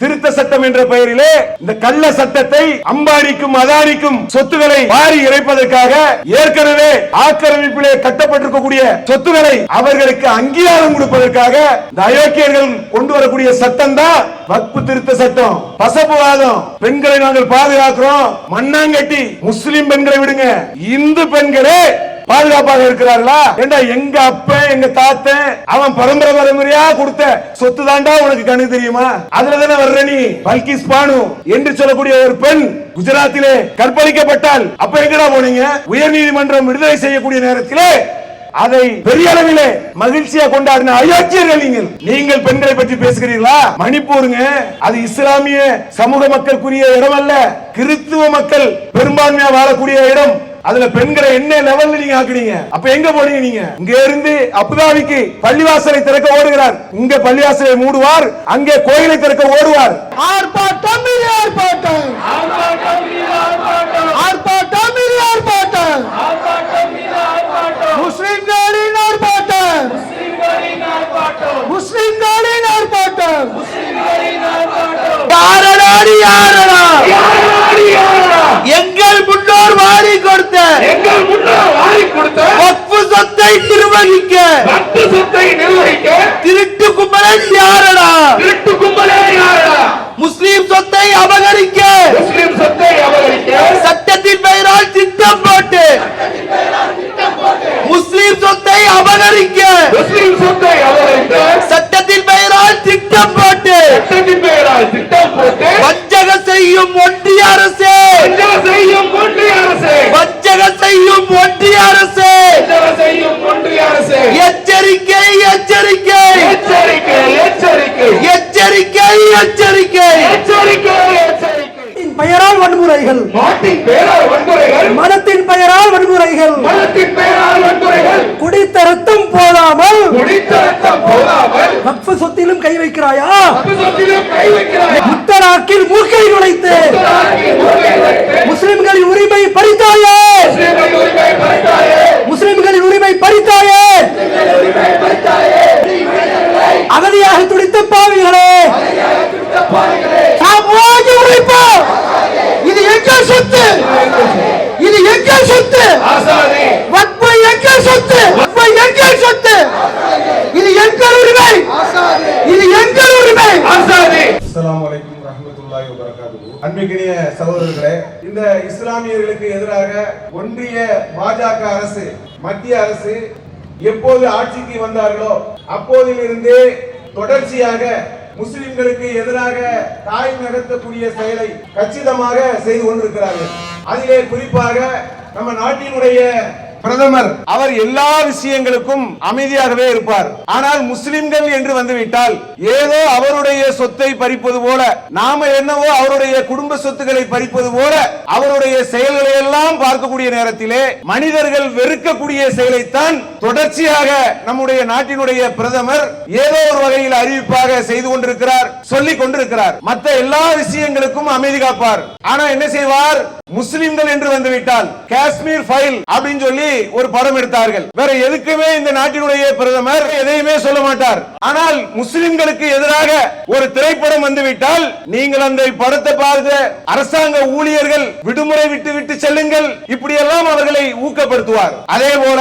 திருத்த சட்டம் என்ற பெயரிலே இந்த கள்ள சட்டத்தை அம்பானிக்கும் அதானிக்கும் சொத்துக்களை வாரி இறைப்பதற்காக ஏற்கனவே ஆக்கிரமிப்பிலே கட்டப்பட்டிருக்கக்கூடிய சொத்துக்களை அவர்களுக்கு அங்கீகாரம் கொடுப்பதற்காக இந்த அயோக்கியர்கள் கொண்டு வரக்கூடிய சட்டம் தான் வக்பு திருத்த சட்டம். பசப்புவாதம் பெண்களை நாங்கள் பாதுகாக்கிறோம். மண்ணாங்கட்டி முஸ்லிம் பெண்களை விடுங்க. இந்து பெண்களே பாதுகாப்பாக இருக்கிறார்களா? ஏண்டா எங்க அப்பன் எங்க தாத்தன் அவன் பரம்பரை பரம்பரையா கொடுத்த சொத்து தாண்டா உனக்கு கண்ணு தெரியுமா? அதுல தானே வர்ற நீ? பல்கிஸ் பானு என்று சொல்லக்கூடிய ஒரு பெண் குஜராத்திலே கற்பழிக்கப்பட்டால் அப்ப எங்கடா போனீங்க? உயர் நீதிமன்றம் விடுதலை செய்யக்கூடிய நேரத்திலே அதை பெரிய அளவிலே மகிழ்ச்சியா கொண்டாடின அயோக்கியர்கள் நீங்கள். நீங்கள் பெண்களை பற்றி பேசுகிறீர்களா? மணிப்பூருங்க. அது இஸ்லாமிய சமூக மக்களுக்குரிய இடம் அல்ல கிறிஸ்துவ மக்கள் பெரும்பான்மையா வாழக்கூடிய இடம். அதுல பெண்களை என்ன லெவல்ல நீங்க ஆக்குனீங்க? அப்ப எங்க போனீங்க நீங்க? இங்க இருந்து அபுதாபிக்கு பள்ளிவாசலை திறக்க ஓடுகிறார். இங்க பள்ளிவாசலை மூடுவார். அங்கே கோயிலை திறக்க ஓடுவார். ஆர்ப்பாட்டம் ஆர்ப்பாட்டம். ஆர்ப்பாட்டம் இது ஆர்ப்பாட்டம். முஸ்லிம்களின் ஆர்ப்பாட்டம். முஸ்லிம்களின் ஆர்ப்பாட்டம். யாரடா? நீ யாரடா? எங்கள் முன்னோர் கொடுத்த. எங்கள் முன்னால் வாரி கொடுத்த. வக்ஃபு சொத்தை நிர்வகிக்க. பத்து சொத்தை நிர்வகிக்க. திருட்டு கும்பலன் யாரடா? திருட்டு கும்பலே யாரா முஸ்லிம் சொத்தை அபகரிக்க. முஸ்லிம் சொத்தை அபகரிக்க. சட்டத்தின் பெயரால் திட்டம் போட்டு. முஸ்லிம் சொத்தை அபகரிக்க. முஸ்லிம் சொத்தை அபகரிக்க ஆட்சிக்கு வந்தார்களோ அப்போதிலிருந்தே தொடர்ச்சியாக முஸ்லிம்களுக்கு எதிராக தாய் நடத்தக்கூடிய செயலை கச்சிதமாக செய்து கொண்டிருக்கிறார்கள். அதிலே குறிப்பாக நம்ம நாட்டினுடைய பிரதமர். அவர் எல்லா விஷயங்களுக்கும் அமைதியாகவே இருப்பார். ஆனால் முஸ்லிம்கள் என்று வந்துவிட்டால் ஏதோ அவருடைய சொத்தை பறிப்பது போல நாம என்னவோ அவருடைய குடும்ப சொத்துக்களை பறிப்பது போல அவருடைய செயல்களை எல்லாம் பார்க்கக்கூடிய நேரத்திலே மனிதர்கள் வெறுக்கக்கூடிய செயலைத்தான் தொடர்ச்சியாக நம்முடைய நாட்டினுடைய பிரதமர் ஏதோ ஒரு வகையில் அறிவிப்பாக செய்து கொண்டிருக்கிறார் சொல்லிக் கொண்டிருக்கிறார். மற்ற எல்லா விஷயங்களுக்கும் அமைதி காப்பார். ஆனா என்ன செய்வார்? முஸ்லிம்கள் என்று வந்துவிட்டால் காஷ்மீர் ஃபைல் அப்படின்னு சொல்லி ஒரு படம் எடுத்தார்கள். வேற எதுக்குமே இந்த நாட்டினுடைய பிரதமர் எதையுமே சொல்ல மாட்டார். ஆனால் முஸ்லிம்களுக்கு எதிராக ஒரு திரைப்படம் வந்துவிட்டால் நீங்கள் அந்த படத்தை பார்த்த அரசாங்க ஊழியர்கள் விடுமுறை விட்டு விட்டு செல்லுங்கள் இப்படியெல்லாம் அவர்களை ஊக்கப்படுத்துவார். அதே போல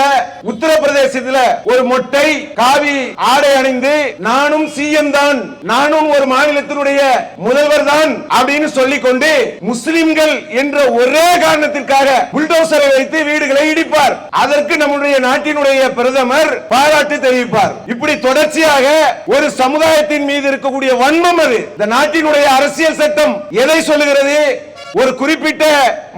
உத்தரப்பிரதேசத்தில் ஒரு மொட்டை காவி ஆடை அணிந்து நானும் சிஎம் தான் நானும் ஒரு மாநிலத்தினுடைய முதல்வர் தான் அப்படின்னு சொல்லிக்கொண்டு முஸ்லிம்கள் என்ற ஒரே காரணத்திற்காக புல்டோசரை வைத்து வீடுகளை இடிப்பார். அதற்கு நம்முடைய நாட்டினுடைய பிரதமர் பாராட்டு தெரிவிப்பார். இப்படி தொடர்ச்சியாக ஒரு சமுதாயத்தின் மீது இருக்கக்கூடிய வன்மம் அது. இந்த நாட்டினுடைய அரசியல் சட்டம் எதை சொல்லுகிறது? ஒரு குறிப்பிட்ட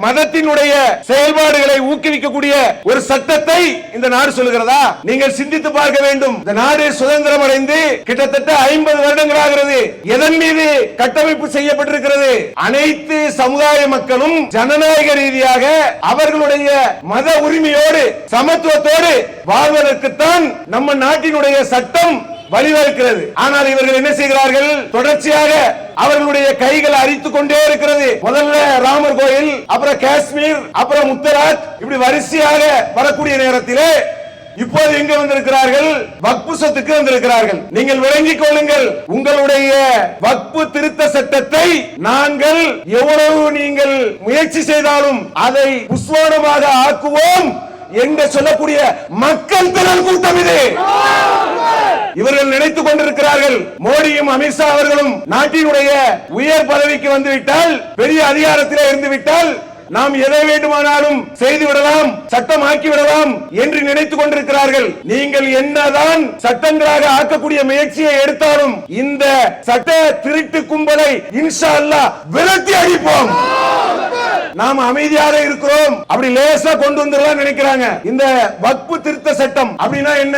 மதத்தினுடைய செயல்பாடுகளை ஊக்குவிக்கக்கூடிய ஒரு சட்டத்தை இந்த நாடு சொல்லுகிறதா? நீங்கள் சிந்தித்து பார்க்க வேண்டும். இந்த நாடு சுதந்திரம் அடைந்து கிட்டத்தட்ட ஐம்பது வருடங்கள் ஆகிறது எதன் மீது கட்டமைப்பு செய்யப்பட்டிருக்கிறது? அனைத்து சமுதாய மக்களும் ஜனநாயக ரீதியாக அவர்களுடைய மத உரிமையோடு சமத்துவத்தோடு வாழ்வதற்குத்தான் நம்ம நாட்டினுடைய சட்டம் வழிவகுக்கிறது. ஆனால் இவர்கள் என்ன செய்கிறார்கள்? தொடர்ச்சியாக அவர்களுடைய கைகள் அரித்துக் கொண்டே இருக்கிறது. முதல்ல ராமர் கோயில் அப்புறம் காஷ்மீர் அப்புறம் முத்தராஜ் இப்படி வரிசையாக வரக்கூடிய நேரத்திலே இப்போது எங்க வந்திருக்கிறார்கள். வக்பு சொத்துக்கு வந்திருக்கிறார்கள். நீங்கள் விளங்கிக் கொள்ளுங்கள். உங்களுடைய வக்பு திருத்த சட்டத்தை நாங்கள் எவ்வளவு நீங்கள் முயற்சி செய்தாலும் அதை புஸ்வானமாக ஆக்குவோம். என்று சொல்லக்கூடிய மக்கள் திரள் கூட்டம் இது. இவர்கள் நினைத்துக் கொண்டிருக்கிறார்கள். மோடியும் அமித்ஷா அவர்களும் நாட்டினுடைய உயர் பதவிக்கு வந்துவிட்டால் பெரிய அதிகாரத்திலே இருந்து விட்டால் நாம் எதை வேண்டுமானாலும் செய்து விடலாம் சட்டம் ஆக்கி விடலாம் என்று நினைத்துக் கொண்டிருக்கிறார்கள். நீங்கள் என்னதான் சட்டங்களாக ஆக்கக்கூடிய முயற்சியை எடுத்தாலும் இந்த சட்ட திருட்டு கும்பலை இன்ஷா அல்லா விரட்டி அடிப்போம். நாம் அமைதியாக இருக்கிறோம். அப்படி லேசா கொண்டு வந்துடலாம் நினைக்கிறாங்க. இந்த வக்பு திருத்த சட்டம் அப்படின்னா என்ன?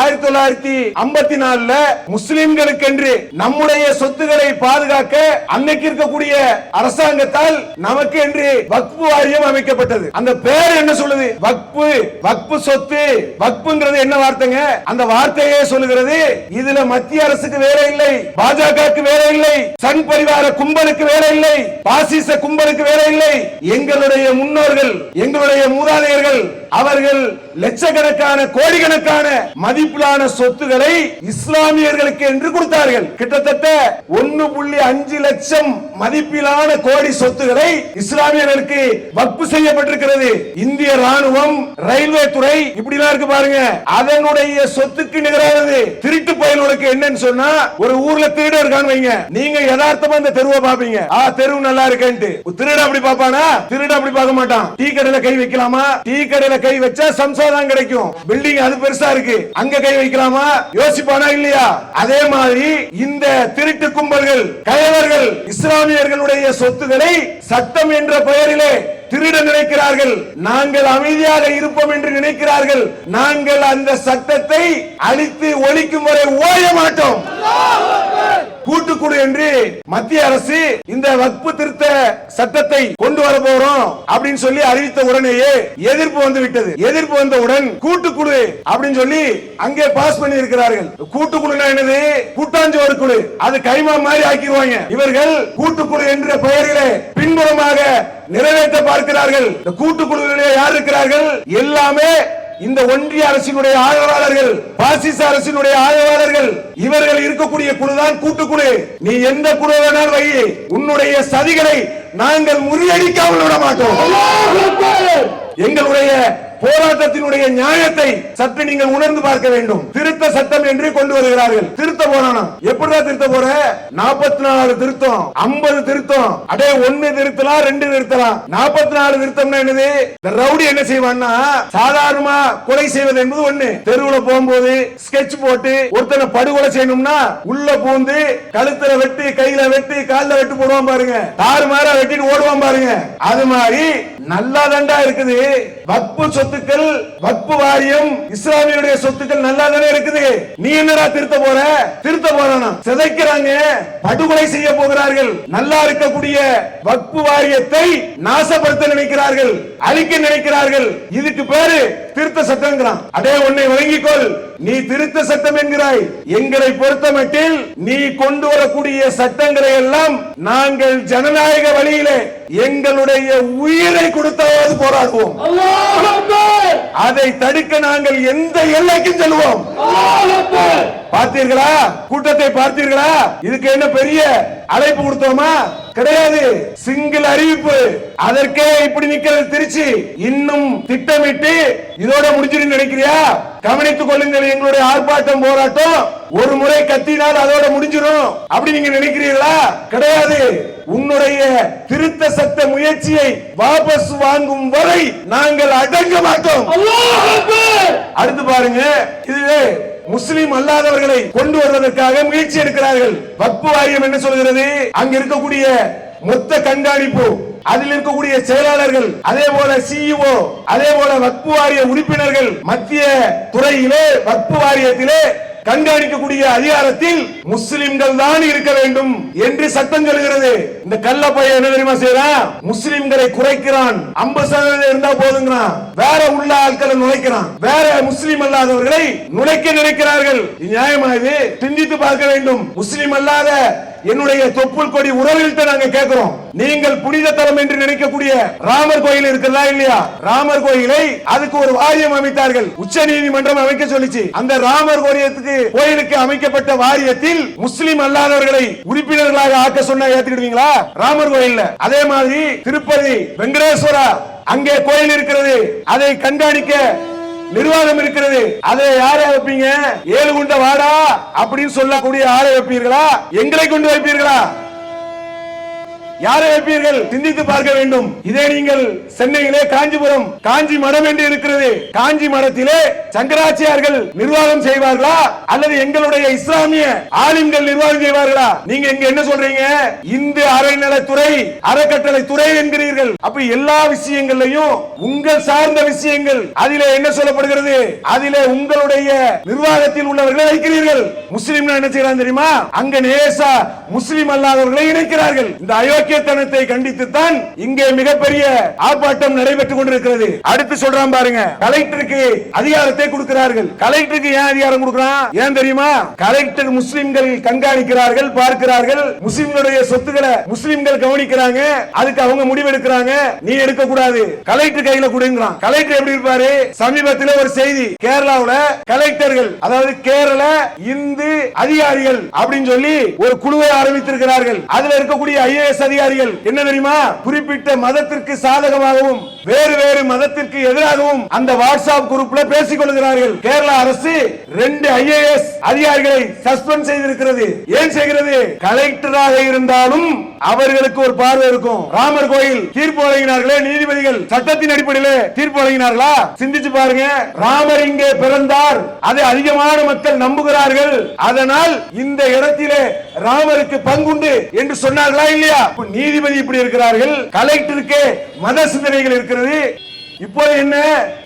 ஆயிரத்தி தொள்ளாயிரத்தி ஐம்பத்தி நாலுல முஸ்லிம்களுக்கு என்று நம்முடைய சொத்துக்களை பாதுகாக்க அன்னைக்கு இருக்கக்கூடிய அரசாங்கத்தால் நமக்கு என்று வக்பு வாரியம் அமைக்கப்பட்டது. அந்த பேர் என்ன சொல்லுது? வக்பு வக்பு சொத்து வக்புங்கிறது என்ன வார்த்தைங்க? அந்த வார்த்தையே சொல்லுகிறது இதுல மத்திய அரசுக்கு வேலை இல்லை பாஜகவுக்கு வேலை இல்லை சன் பரிவார கும்பலுக்கு வேலை இல்லை பாசிச கும்பலுக்கு வேலை இல்லை எங்களுடைய முன்னோர்கள் எங்களுடைய மூதாதையர்கள் அவர்கள் லட்சக்கணக்கான கோடிக்கணக்கான மதிப்பிலான சொத்துக்களை இஸ்லாமியர்களுக்கு என்று கொடுத்தார்கள். கிட்டத்தட்ட ஒன்னு புள்ளி அஞ்சு லட்சம் மதிப்பிலான கோடி சொத்துக்களை இஸ்லாமியர்களுக்கு வக்பு செய்யப்பட்டிருக்கிறது. இந்திய ராணுவம் ரயில்வே துறை இப்படி எல்லாம் இருக்கு பாருங்க. அதனுடைய சொத்துக்கு நிகரானது திருட்டு பயலுக்கு என்னன்னு சொன்னா ஒரு ஊர்ல திருடு இருக்கான்னு வைங்க. நீங்க யதார்த்தமா இந்த தெருவை பாப்பீங்க ஆ தெருவு நல்லா இருக்கேன்ட்டு. திருட அப்படி பாப்பானா திருட அப்படி பார்க்க மாட்டான். டீ கடையில கை வைக்கலாமா? டீ கடையில கை வச்சா சம்சாரம் கிடைக்கும். பில்டிங் அது பெருசா இருக்கு. அங்க கை வைக்கலாமா? யோசிப்பானா இல்லையா? அதே மாதிரி இந்த திருட்டு கும்பல்கள் கயவர்கள் இஸ்லாமியர்களுடைய சொத்துக்களை சட்டம் என்ற பெயரிலே திருட நினைக்கிறார்கள். நாங்கள் அமைதியாக இருப்போம் என்று நினைக்கிறார்கள். நாங்கள் அந்த சட்டத்தை அழித்து ஒழிக்கும் வரை ஓய மாட்டோம். கூட்டுக்குழு என்று மத்திய அரசு இந்த வக்பு திருத்த சட்டத்தை கொண்டு வர போறோம் அப்படின்னு சொல்லி அறிவித்த உடனேயே எதிர்ப்பு வந்து விட்டது. எதிர்ப்பு வந்தவுடன் கூட்டுக்குழு அப்படின்னு சொல்லி அங்கே பாஸ் பண்ணி இருக்கிறார்கள் கூட்டுக்குழுனா என்னது? கூட்டாஞ்சோறு குழு. அது கைமா மாதிரி ஆக்கிடுவாங்க. இவர்கள் கூட்டுக்குழு என்ற பெயரிலே பின்புறமாக நிறைவேற்ற பார்க்கிறார்கள். இந்த கூட்டுக்குழுவிலே யார் இருக்கிறார்கள்? எல்லாமே இந்த ஒன்றிய அரசினுடைய ஆதரவாளர்கள் பாசிச அரசினுடைய ஆதரவாளர்கள் இவர்கள் இருக்கக்கூடிய குழுதான் கூட்டுக்குழு. நீ எந்த குழு வேணாலும் வை. உன்னுடைய சதிகளை நாங்கள் முறியடிக்காமல் விட மாட்டோம். எங்களுடைய போராட்டத்தினுடைய நியாயத்தை சற்று நீங்கள் உணர்ந்து பார்க்க வேண்டும். திருத்த சட்டம் என்று கொண்டு வருகிறார்கள். திருத்த போறானா எப்படிதான் திருத்த போற? நாற்பத்தி நாலு திருத்தம். ஐம்பது திருத்தம். அடே ஒண்ணு திருத்தலாம் ரெண்டு திருத்தலாம் நாற்பத்தி நாலு திருத்தம்னா என்னது? இந்த ரவுடி என்ன செய்வான்னா சாதாரணமா கொலை செய்வது என்பது ஒண்ணு. தெருவுல போகும்போது ஸ்கெட்ச் போட்டு ஒருத்தனை படுகொலை செய்யணும்னா உள்ள பூந்து கழுத்துல வெட்டி கையில வெட்டி கால்ல வெட்டு போடுவான் பாருங்க. தாறு மாற வெட்டிட்டு ஓடுவான் பாருங்க. அது மாதிரி நல்லா தண்டா இருக்குது. வக்பு சொத்துக்கள் வக்பு வாரியம் இஸ்லாமியுடைய சொத்துக்கள் நல்லா தானே இருக்குது? நீ என்னடா திருத்த போற? திருத்த போறானா? சிதைக்கிறாங்க. படுகொலை செய்ய போகிறார்கள். நல்லா இருக்கக்கூடிய வக்பு வாரியத்தை நாசப்படுத்த நினைக்கிறார்கள். அழிக்க நினைக்கிறார்கள். இதுக்கு பேரு திருத்த சட்டங்கிறான். அடே உன்னை வழங்கிக்கொள். நீ திருத்த சட்டம் என்கிறாய். எங்களை பொறுத்தமட்டில் நீ கொண்டு வரக்கூடிய சட்டங்களை எல்லாம் நாங்கள் ஜனநாயக வழியிலே எங்களுடைய உயிரை கொடுத்தாவது போராடுவோம். அதை தடுக்க நாங்கள் எந்த எல்லைக்கும் செல்வோம். பார்த்தீர்களா? கூட்டத்தை பார்த்தீர்களா? இதுக்கு என்ன பெரிய அழைப்பு கொடுத்தோமா? கிடையாது. சிங்கிள் அறிவிப்பு. அதற்கே இப்படி நிக்கிறது திருச்சி. இன்னும் திட்டமிட்டு இதோட முடிஞ்சிருந்து நினைக்கிறியா? கவனித்துக் கொள்ளுங்கள் எங்களுடைய ஆர்ப்பாட்டம் போராட்டம் ஒரு முறை கத்தினால் அதோட முடிஞ்சிடும் அப்படி நீங்க நினைக்கிறீர்களா? கிடையாது. உன்னுடைய திருத்த சட்ட முயற்சியை வாபஸ் வாங்கும் வரை நாங்கள் அடங்க மாட்டோம். அடுத்து பாருங்க. இது முஸ்லிம் அல்லாதவர்களை கொண்டு வருவதற்காக முயற்சி எடுக்கிறார்கள். வக்பு வாரியம் என்ன சொல்கிறது? அங்க இருக்கக்கூடிய மொத்த கண்காணிப்பு அதில் இருக்கக்கூடிய செயலாளர்கள் அதே போல சிஇஓ அதே போல வக்பு வாரிய உறுப்பினர்கள் மத்திய துறையிலே வக்பு வாரியத்திலே கண்காணிக்கக்கூடிய அதிகாரத்தில் முஸ்லிம்கள் தான் இருக்க வேண்டும் என்று சட்டம் சொல்கிறது இந்த கள்ள பையன் என்ன தெரியுமா செய்யறான் முஸ்லிம்களை குறைக்கிறான். ஐம்பது சதவீதம் இருந்தா போதுங்கிறான் வேற உள்ள ஆட்களை நுழைக்கிறான். வேற முஸ்லிம் அல்லாதவர்களை நுழைக்க நினைக்கிறார்கள். நியாயமா இது? சிந்தித்து பார்க்க வேண்டும். முஸ்லிம் அல்லாத என்னுடைய தொப்புள் கொடி உறவுகள்கிட்ட நாங்க கேட்கிறோம் நீங்கள் புனித தலம் என்று நினைக்கக்கூடிய ராமர் கோயில் இருக்குதா இல்லையா? ராமர் கோயிலை அதுக்கு ஒரு வாரியம் அமைத்தார்கள். உச்ச நீதிமன்றம் அமைக்க சொல்லிச்சு. அந்த ராமர் கோரியத்துக்கு கோயிலுக்கு அமைக்கப்பட்ட வாரியத்தில் முஸ்லிம் அல்லாதவர்களை உறுப்பினர்களாக ஆக்க சொன்னா ஏத்துக்கிடுவீங்களா? ராமர் கோயில்ல. அதே மாதிரி திருப்பதி வெங்கடேஸ்வரா அங்கே கோயில் இருக்கிறது. அதை கண்காணிக்க நிர்வாகம் இருக்கிறது. அதை யாரை வைப்பீங்க? ஏழு குண்ட வாடா அப்படின்னு சொல்லக்கூடிய ஆளை வைப்பீர்களா? எங்களை கொண்டு வைப்பீர்களா? யாரை வைப்பீர்கள் சிந்தித்து பார்க்க வேண்டும். இதே நீங்கள் சென்னையிலே காஞ்சிபுரம் காஞ்சி மடம் என்று இருக்கிறது. காஞ்சி மடத்திலே சங்கராச்சியார்கள் நிர்வாகம் செய்வார்களா? அல்லது எங்களுடைய இஸ்லாமிய ஆலிம்கள் நிர்வாகம் செய்வார்களா? நீங்க இங்க என்ன சொல்றீங்க? இந்து அறநிலைத்துறை அறக்கட்டளை துறை என்கிறீர்கள். அப்ப எல்லா விஷயங்களையும் உங்கள் சார்ந்த விஷயங்கள் அதிலே என்ன சொல்லப்படுகிறது? அதிலே உங்களுடைய நிர்வாகத்தில் உள்ளவர்களை வைக்கிறீர்கள். முஸ்லிம் என்ன செய்யறாங்க தெரியுமா? அங்க நேசா முஸ்லிம் அல்லாதவர்களை இணைக்கிறார்கள். இந்த அயோக்கிய அயோக்கியத்தனத்தை கண்டித்து தான் இங்கே மிகப்பெரிய ஆர்ப்பாட்டம் நடைபெற்றுக் கொண்டிருக்கிறது. அடுத்து சொல்றான் பாருங்க கலெக்டருக்கு அதிகாரத்தை கொடுக்கிறார்கள். கலெக்டருக்கு ஏன் அதிகாரம் கொடுக்கிறான்? ஏன் தெரியுமா? கலெக்டர் முஸ்லிம்கள் கண்காணிக்கிறார்கள் பார்க்கிறார்கள். முஸ்லிம்களுடைய சொத்துக்களை முஸ்லிம்கள் கவனிக்கிறாங்க. அதுக்கு அவங்க முடிவெடுக்கிறாங்க. நீ எடுக்க கூடாது கலெக்டர் கையில கொடுங்கிறான். கலெக்டர் எப்படி இருப்பாரு? சமீபத்தில் ஒரு செய்தி கேரளாவுல கலெக்டர்கள் அதாவது கேரள இந்து அதிகாரிகள் அப்படின்னு சொல்லி ஒரு குழுவை ஆரம்பித்திருக்கிறார்கள். அதுல இருக்கக்கூடிய ஐஏஎஸ் அதிகாரிகள் என்ன தெரியுமா? குறிப்பிட்ட மதத்திற்கு சாதகமாகவும் வேறு வேறு மதத்திற்கு எதிராகவும் அந்த வாட்ஸ்அப் குரூப்ல பேசிக் கொள்கிறார்கள். கேரள அரசு ரெண்டு ஐஏஎஸ் அதிகாரிகளை சஸ்பெண்ட் செய்திருக்கிறது. ஏன் செய்கிறது? கலெக்டராக இருந்தாலும் அவர்களுக்கு ஒரு பார்வை இருக்கும். ராமர் கோயில் தீர்ப்பு வழங்கினார்களே நீதிபதிகள். சட்டத்தின் அடிப்படையில் தீர்ப்பு வழங்கினார்களா? சிந்திச்சு பாருங்க. ராமர் இங்கே பிறந்தார். அதை அதிகமான மக்கள் நம்புகிறார்கள். அதனால் இந்த இடத்திலே ராமருக்கு பங்குண்டு என்று சொன்னார்களா இல்லையா? நீதிபதி இப்படி இருக்கிறார்கள். கலெக்டருக்கு மத சிந்தனைகள் இருக்கிறது. இப்போ என்ன?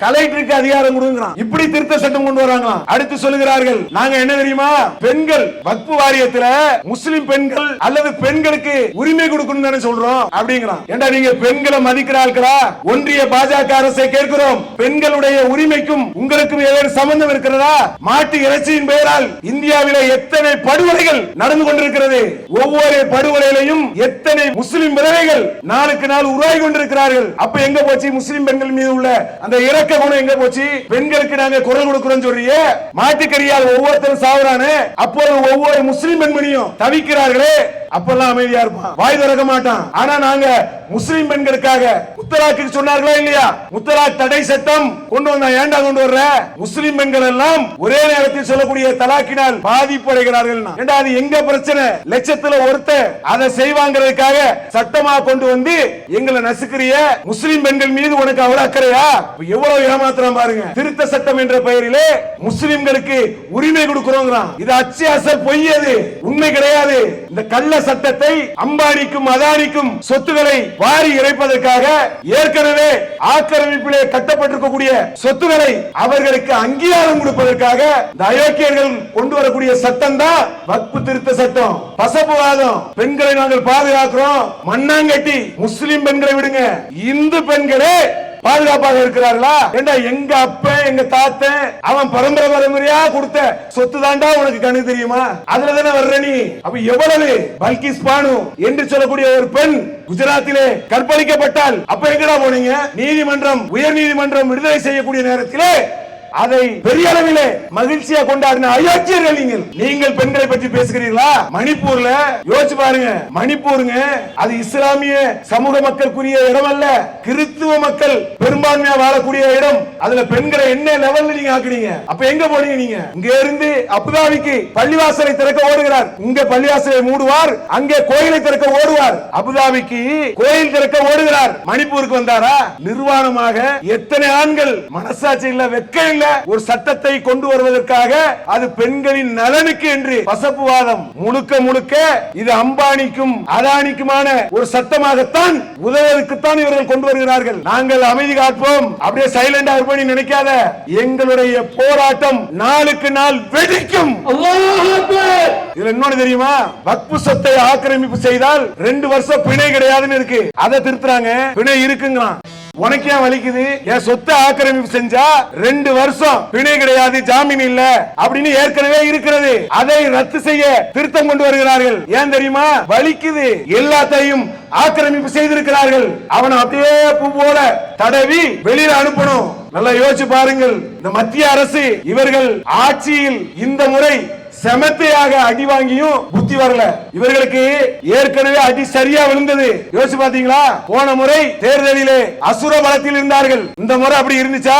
கலெக்டருக்கு அதிகாரம் கொடுங்கிறான். இப்படி திருத்த சட்டம் கொண்டு வராங்களாம். அடுத்து சொல்லுகிறார்கள் நாங்க என்ன தெரியுமா? பெண்கள் வக்பு வாரியத்துல முஸ்லிம் பெண்கள் அல்லது பெண்களுக்கு உரிமை கொடுக்கணும் தானே சொல்றோம் அப்படிங்கிறான். ஏண்டா நீங்க பெண்களை மதிக்கிறார்களா ஒன்றிய பாஜக அரசை கேட்கிறோம் பெண்களுடைய உரிமைக்கும் உங்களுக்கும் ஏதேனும் சம்பந்தம் இருக்கிறதா? மாட்டு இறைச்சியின் பெயரால் இந்தியாவில எத்தனை படுகொலைகள் நடந்து கொண்டிருக்கிறது? ஒவ்வொரு படுகொலையிலையும் எத்தனை முஸ்லிம் விதவைகள் நாளுக்கு நாள் உருவாகி கொண்டிருக்கிறார்கள்? அப்ப எங்க போச்சு? முஸ்லிம் பெண்கள் மீது உள்ள அந்த இறக்க குணம் எங்க போச்சு? பெண்களுக்கு நாங்க குரல் கொடுக்கிறோம் சொல்றியே. மாட்டுக்கறியால் ஒவ்வொருத்தரும் சாவுறானே. அப்போது ஒவ்வொரு முஸ்லிம் பெண்மணியும் தவிக்கிறார்களே. அப்பெல்லாம் அமைதியா இருப்பான். வாய் திறக்க மாட்டான். ஆனா நாங்க முஸ்லிம் பெண்களுக்காக முத்தலாக்கு சொன்னார்களா இல்லையா? முத்தலாக் தடை சட்டம் கொண்டு வந்தா ஏன்டா கொண்டு வர்ற? முஸ்லிம் பெண்கள் எல்லாம் ஒரே நேரத்தில் சொல்லக்கூடிய தலாக்கினால் பாதிப்பு அடைகிறார்கள் ஏண்டா அது எங்க பிரச்சனை? லட்சத்துல ஒருத்த அதை செய்வாங்கிறதுக்காக சட்டமா கொண்டு வந்து எங்களை நசுக்கிறிய முஸ்லிம் பெண்கள் மீது உனக்கு அவ்வளவு அக்கறையா? எவ்வளவு ஏமாத்துறான் பாருங்க. திருத்த சட்டம் என்ற பெயரிலே முஸ்லிம்களுக்கு உரிமை கொடுக்கிறோம் இது அச்சு அசல் பொய் அது? உண்மை கிடையாது. இந்த கள்ள சட்டத்தை அம்பானிக்கும் அதானிக்கும் சொத்துக்களை வாரி இறைப்பதற்காக ஏற்கனவே ஆக்கிரமிப்பிலே கட்டப்பட்டிருக்கக்கூடிய சொத்துக்களை அவர்களுக்கு அங்கீகாரம் கொடுப்பதற்காக இந்த அயோக்கியர்கள் கொண்டு வரக்கூடிய சட்டம் தான் வக்பு திருத்த சட்டம். பசப்புவாதம் பெண்களை நாங்கள் பாதுகாக்கிறோம். மண்ணாங்கட்டி. முஸ்லிம் பெண்களை விடுங்க. இந்து பெண்களே பாதுகாப்பாக இருக்கிறார்களா? ஏண்டா எங்க அப்ப எங்க தாத்தன் அவன் பரம்பரை பரம்பரையா கொடுத்த சொத்து தாண்டா உனக்கு கண்ணு தெரியுமா? அதுல தானே வர்ற நீ? அப்ப எவ்வளவு? பல்கிஸ் பானு என்று சொல்லக்கூடிய ஒரு பெண் குஜராத்திலே கற்பழிக்கப்பட்டால் அப்ப எங்கடா போனீங்க? நீதிமன்றம் உயர் நீதிமன்றம் விடுதலை செய்யக்கூடிய நேரத்திலே அதை பெரிய அளவிலே மகிழ்ச்சியா கொண்டாடின அயோக்கியர்கள் நீங்கள் நீங்கள் பெண்களை பற்றி பேசுகிறீர்களா? மணிப்பூர்ல யோசிச்சு பாருங்க. மணிப்பூருங்க அது இஸ்லாமிய சமூக மக்களுக்குரிய இடம் அல்ல கிறிஸ்துவ மக்கள் பெரும்பான்மையா வாழக்கூடிய இடம். அதுல பெண்களை என்ன லெவல்ல நீங்க ஆக்குனீங்க? அப்ப எங்க போனீங்க நீங்க? இங்க இருந்து அபுதாபிக்கு பள்ளிவாசலை திறக்க ஓடுகிறார். இங்க பள்ளிவாசலை மூடுவார் அங்கே கோயிலை திறக்க ஓடுவார். அபுதாபிக்கு கோயில் திறக்க ஓடுகிறார். மணிப்பூருக்கு வந்தாரா? நிர்வாணமாக எத்தனை ஆண்கள் மனசாட்சி இல்ல வெக்க இல்ல. ஒரு சட்டத்தை கொண்டு வருவதற்காக அது பெண்களின் நலனுக்கு என்று பசப்புவாதம் முழுக்க முழுக்க இது அம்பானிக்கும் அதானிக்குமான ஒரு சட்டமாகத்தான் உதவுவதற்குத்தான் இவர்கள் கொண்டு வருகிறார்கள். நாங்கள் அமைதி காப்போம். அப்படியே சைலண்டா இருப்போம் நினைக்காத. எங்களுடைய போராட்டம் நாளுக்கு நாள் வெடிக்கும். இதுல இன்னொன்னு தெரியுமா? வக்பு சொத்தை ஆக்கிரமிப்பு செய்தால் ரெண்டு வருஷம் பிணை கிடையாதுன்னு இருக்கு. அதை திருத்துறாங்க. பிணை இருக்குங்களாம். உனக்கு ஏன் வலிக்குது? என் சொத்தை ஆக்கிரமிப்பு செஞ்சா ரெண்டு வருஷம் பிணை கிடையாது ஜாமீன் இல்ல அப்படின்னு ஏற்கனவே இருக்கிறது. அதை ரத்து செய்ய திருத்தம் கொண்டு வருகிறார்கள். ஏன் தெரியுமா? வலிக்குது. எல்லாத்தையும் ஆக்கிரமிப்பு செய்திருக்கிறார்கள். அவனை அப்படியே பூ போல தடவி வெளியில அனுப்பணும். நல்லா யோசிச்சு பாருங்கள். இந்த மத்திய அரசு இவர்கள் ஆட்சியில் இந்த முறை செமத்தையாக அடி வாங்கியும் புத்தி வரல. இவர்களுக்கு ஏற்கனவே அடி சரியா விழுந்தது. யோசிச்சு பாத்தீங்களா போன முறை தேர்தலிலே அசுர பலத்தில் இருந்தார்கள். இந்த முறை அப்படி இருந்துச்சா?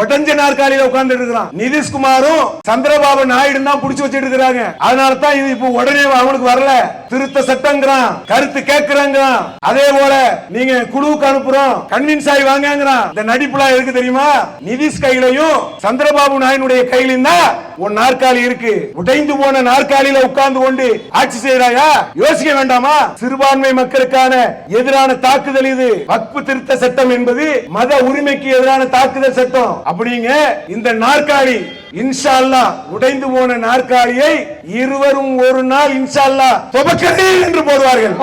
உடஞ்ச நாற்காலியில உட்கார்ந்து இருக்கிறான். நிதிஷ்குமாரும் சந்திரபாபு நாயுடு தான் புடிச்சு வச்சிட்டு இருக்காங்க அதனால தான் இது இப்போ உடனே அவனுக்கு வரல. திருத்த சட்டங்கிறான். கருத்து கேட்கிறாங்கிறான். அதே போல நீங்க குழுவுக்கு அனுப்புறோம். கன்வின்ஸ் ஆகி வாங்கங்கிறான். இந்த நடிப்புலாம் இருக்கு தெரியுமா? நிதிஷ் கையிலையும் சந்திரபாபு நாயுடைய கையிலும் தான் உன் நாற்காலி இருக்கு. உடைந்து போன நாற்காலியில உட்கார்ந்து கொண்டு ஆட்சி செய்யறாயா யோசிக்க வேண்டாமா? சிறுபான்மை மக்களுக்கான எதிரான தாக்குதல் இது. வக்பு திருத்த சட்டம் என்பது மத உரிமைக்கு எதிரான தாக்குதல் சட்டம். அப்படிங்க இந்த நாற்காலி இன்ஷா அல்லாஹ் உடைந்து போன நாற்காலியை இருவரும் ஒரு நாள் இன்ஷா அல்லாஹ் துவக்கிறேன் என்று போடுவார்கள்.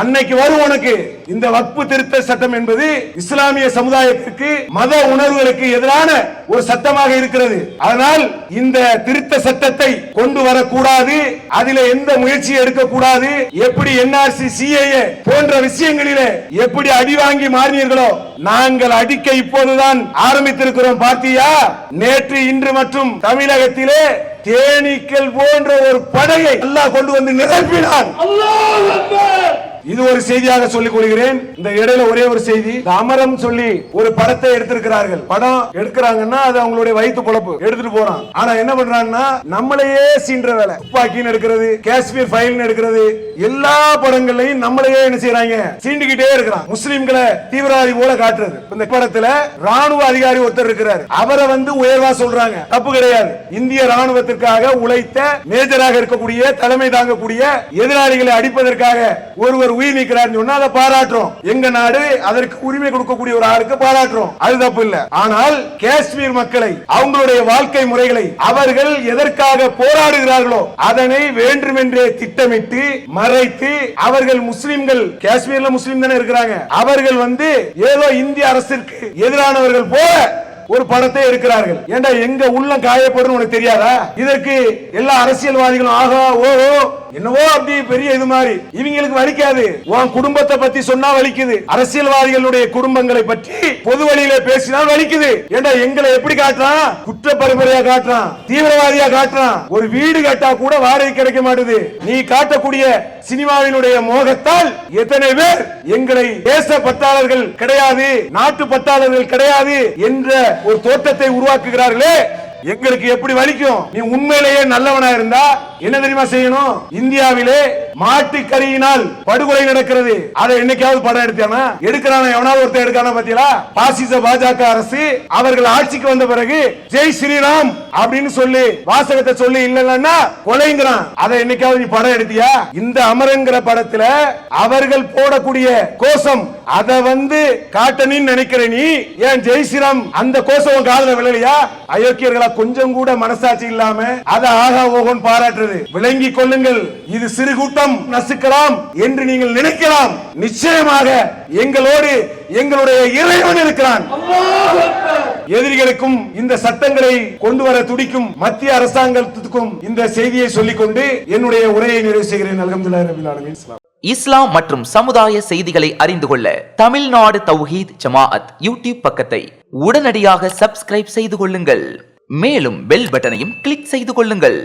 அன்னைக்கு வரும் உனக்கு இந்த வக்பு திருத்த சட்டம் என்பது இஸ்லாமிய சமுதாயத்திற்கு மத உணர்வுகளுக்கு எதிரான ஒரு சட்டமாக இருக்கிறது. அதனால் இந்த திருத்த சட்டத்தை கொண்டு வரக்கூடாது. அதில எந்த முயற்சியும் எடுக்கக்கூடாது. எப்படி என்ஆர்சி சிஏஏ போன்ற விஷயங்களிலே எப்படி அடி வாங்கி மாறினீர்களோ நாங்கள் அடிக்க இப்போதுதான் ஆரம்பித்திருக்கிறோம் பார்த்தியா நேற்று இன்று மற்றும் தமிழகத்திலே தேனீக்கள் போன்ற ஒரு படையை அல்லாஹ் கொண்டு வந்து நிரப்பினான். இது ஒரு செய்தியாக சொல்லிக் கொள்கிறேன். இந்த இடையில ஒரே ஒரு செய்தி. அமரம் சொல்லி ஒரு படத்தை எடுத்திருக்கிறார்கள். படம் எடுக்கிறாங்கன்னா அது அவங்களுடைய வயிற்று பொழப்பு. எடுத்துட்டு போறான். ஆனா என்ன பண்றாங்கன்னா நம்மளையே சீன்ற வேலை. துப்பாக்கின்னு எடுக்கிறது காஷ்மீர் ஃபைல் எடுக்கிறது எல்லா படங்களையும் நம்மளையே என்ன செய்யறாங்க சீண்டிக்கிட்டே இருக்கிறான். முஸ்லிம்களை தீவிரவாதி போல காட்டுறது. இந்த படத்துல ராணுவ அதிகாரி ஒருத்தர் இருக்கிறார். அவரை வந்து உயர்வா சொல்றாங்க. தப்பு கிடையாது. இந்திய ராணுவத்திற்காக உழைத்த மேஜராக இருக்கக்கூடிய தலைமை தாங்கக்கூடிய எதிராளிகளை அடிப்பதற்காக ஒருவர் உயிர் நீக்கிறார் சொன்னா அதை பாராட்டுறோம். எங்க நாடு அதற்கு உரிமை கொடுக்கக்கூடிய ஒரு ஆளுக்கு பாராட்டுறோம். அது தப்பு இல்ல. ஆனால் காஷ்மீர் மக்களை அவங்களுடைய வாழ்க்கை முறைகளை அவர்கள் எதற்காக போராடுகிறார்களோ அதனை வேண்டுமென்றே திட்டமிட்டு மறைத்து அவர்கள் முஸ்லிம்கள் காஷ்மீர்ல முஸ்லிம் தானே இருக்கிறாங்க. அவர்கள் வந்து ஏதோ இந்திய அரசிற்கு எதிரானவர்கள் போல ஒரு படத்தை எடுக்கிறார்கள். ஏண்டா எங்க உள்ள காயப்படும் உனக்கு தெரியாதா? இதற்கு எல்லா அரசியல்வாதிகளும் ஆகா ஓஹோ என்னவோ அப்படி பெரிய இது மாதிரி. இவங்களுக்கு வலிக்காது. உன் குடும்பத்தை பத்தி சொன்னா வலிக்குது. அரசியல்வாதிகளுடைய குடும்பங்களை பற்றி பொது வழியில பேசினால் வலிக்குது. ஏண்டா எங்களை எப்படி காட்டுறான்? குற்ற பரம்பரையா காட்டுறான்? தீவிரவாதியா காட்டுறான்? ஒரு வீடு கட்டா கூட வாடகை கிடைக்க மாட்டுது. நீ காட்டக்கூடிய சினிமாவினுடைய மோகத்தால் எத்தனை பேர் எங்களை தேச பட்டாளர்கள் கிடையாது நாட்டு பட்டாளர்கள் கிடையாது என்ற ஒரு தோற்றத்தை உருவாக்குகிறார்களே. எங்களுக்கு எப்படி வலிக்கும்? நீ உண்மையிலேயே நல்லவனா இருந்தா என்ன தெரியுமா செய்யணும்? இந்தியாவிலே மாட்டுக்கறியினால் படுகொலை நடக்கிறது. அதை என்னைக்காவது படம் எடுத்தானா? எடுக்கிறான? எவனாவது ஒருத்தர் எடுக்கான பாத்தீங்களா? பாசிச பாஜக அரசு அவர்கள் ஆட்சிக்கு வந்த பிறகு ஜெய் ஸ்ரீராம் அப்படின்னு சொல்லி வாசகத்தை சொல்லி இல்லைன்னா கொலைங்கிறான். அதை என்னைக்காவது நீ படம் எடுத்தியா? இந்த அமரங்கிற படத்துல அவர்கள் போடக்கூடிய கோஷம் அத வந்து காட்டணின்னு நினைக்கிற நீ ஏன் ஜெய் ஸ்ரீராம் அந்த கோஷம் காதல விழலையா? அயோக்கியர்களா கொஞ்சம் கூட மனசாட்சி இல்லாம அதை ஆகா ஓகோன்னு இருக்கிறது விளங்கிக் கொள்ளுங்கள். இது சிறு கூட்டம் நசுக்கலாம் என்று நீங்கள் நினைக்கலாம். நிச்சயமாக எங்களோடு எங்களுடைய இறைவன் இருக்கிறான். எதிரிகளுக்கும் இந்த சட்டங்களை கொண்டு வர துடிக்கும் மத்திய அரசாங்கத்துக்கும் இந்த செய்தியை சொல்லிக்கொண்டு என்னுடைய உரையை நிறைவு செய்கிறேன். அல்ஹம்துலில்லாஹி ரபில் ஆலமீன். இஸ்லாம் மற்றும் சமுதாய செய்திகளை அறிந்து கொள்ள தமிழ்நாடு தௌஹீத் ஜமாஅத் யூடியூப் பக்கத்தை உடனடியாக சப்ஸ்கிரைப் செய்து கொள்ளுங்கள். மேலும் பெல் பட்டனையும் கிளிக் செய்து கொள்ளுங்கள்.